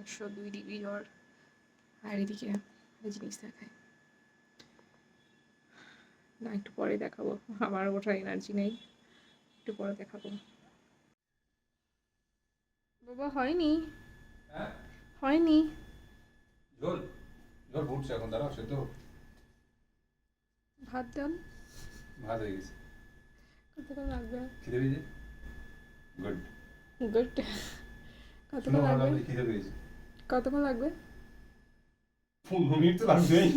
একশো দুই ডিগ্রি জ্বর আর এদিকে জিনিস দেখায়। না একটু পরে দেখাবো আমার ওঠার এনার্জি নেই একটু পরে দেখাবো। বাবা হয়নি। হ্যাঁ? হয়নি। ঝোল ঝোল ফুটছে এখন দাঁড়াও ভাত দেন ভাত হয়ে গেছে। কতক্ষণ লাগবে? খিদে পেয়েছে? গুড গুড কতক্ষণ লাগবে? কতক্ষণ লাগবে? পনেরো মিনিট তো লাগবেই।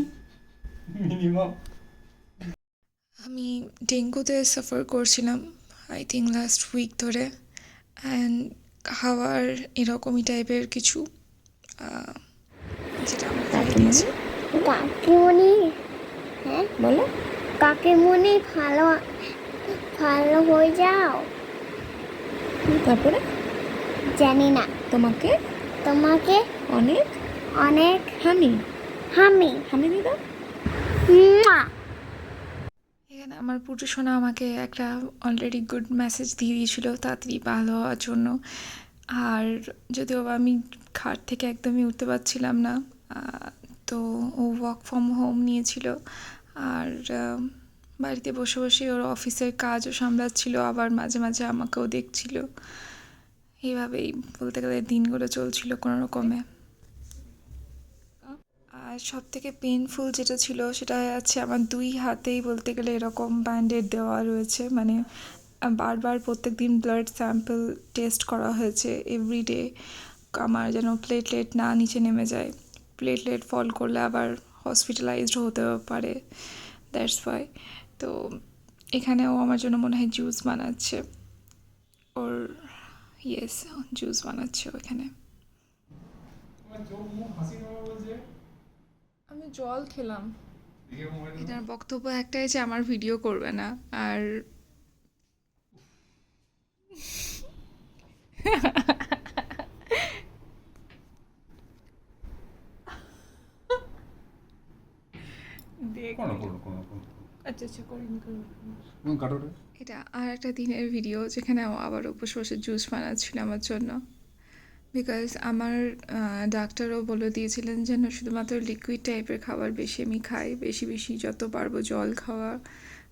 মিনিমাম। আমি ডেঙ্গুতে সাফার করছিলাম আই থিঙ্ক লাস্ট উইক ধরে। অ্যান্ড খাওয়ার এরকমই টাইপের কিছু যেটা আমার খাইয়ে দিয়েছে। কাকিমণি? হ্যাঁ বলো। কাকিমণি ভালো ভালো হয়ে যাও। তারপরে? জানি না তোমাকে? তোমাকে অনেক? অনেক হামি? হামি। হামি দিদা? মুয়া। এখানে আমার পুটু সোনা আমাকে একটা অলরেডি গুড মেসেজ দিয়ে দিয়েছিল তাড়াতাড়ি ভালো হওয়ার জন্য। আর যদিও আমি খাট থেকে একদমই উঠতে পারছিলাম না তো ও ওয়ার্ক ফ্রম হোম নিয়েছিল। আর বাড়িতে বসে বসে ওর অফিসের কাজও সামলাচ্ছিল আবার মাঝে মাঝে আমাকেও দেখছিল। এইভাবেই বলতে গেলে দিনগুলো চলছিল কোনো রকমে। আর সব থেকে পেনফুল যেটা ছিল সেটা আছে আমার দুই হাতেই বলতে গেলে এরকম ব্যান্ডেড দেওয়া রয়েছে। মানে বারবার প্রত্যেক দিন ব্লাড স্যাম্পল টেস্ট করা হয়েছে এভরিডে আমার যেন প্লেটলেট না নিচে নেমে যায়। প্লেটলেট ফল করলে আবার হসপিটালাইজড হতে পারে। দ্যাটস ওয়াই তো এখানেও আমার জন্য মনে হয় জুস বানাচ্ছে। ইয়েস জুস বানাচ্ছে ওখানে আমি জল খেলাম। এটার বক্তব্য একটাই যে আমার ভিডিও করবে না আর দেখ আচ্ছা আচ্ছা এটা আর একটা দিনের ভিডিও যেখানে আবার বসে বসে জুস বানাচ্ছিল আমার জন্য। বিকজ আমার ডাক্তারও বলে দিয়েছিলেন যেন শুধুমাত্র লিকুইড টাইপের খাবার বেশি আমি খাই বেশি বেশি যত পারব জল খাওয়া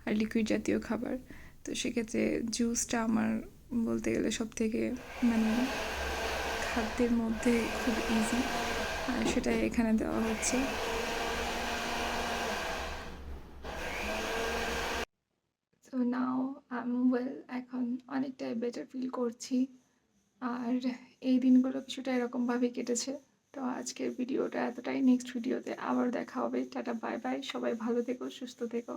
আর লিকুইড জাতীয় খাবার। তো সেক্ষেত্রে জুসটা আমার বলতে গেলে সব থেকে মানে খাদ্যের মধ্যে খুব ইজি আর সেটাই এখানে দেওয়া হচ্ছে। সো নাও আমি ওয়েল এখন অনেকটাই বেটার ফিল করছি। আর এই দিনগুলো কিছুটা এরকমভাবেই কেটেছে। তো আজকের ভিডিওটা এতটাই। নেক্সট ভিডিওতে আবার দেখা হবে। টাটা বাই বাই সবাই ভালো থেকো, সুস্থ থেকো।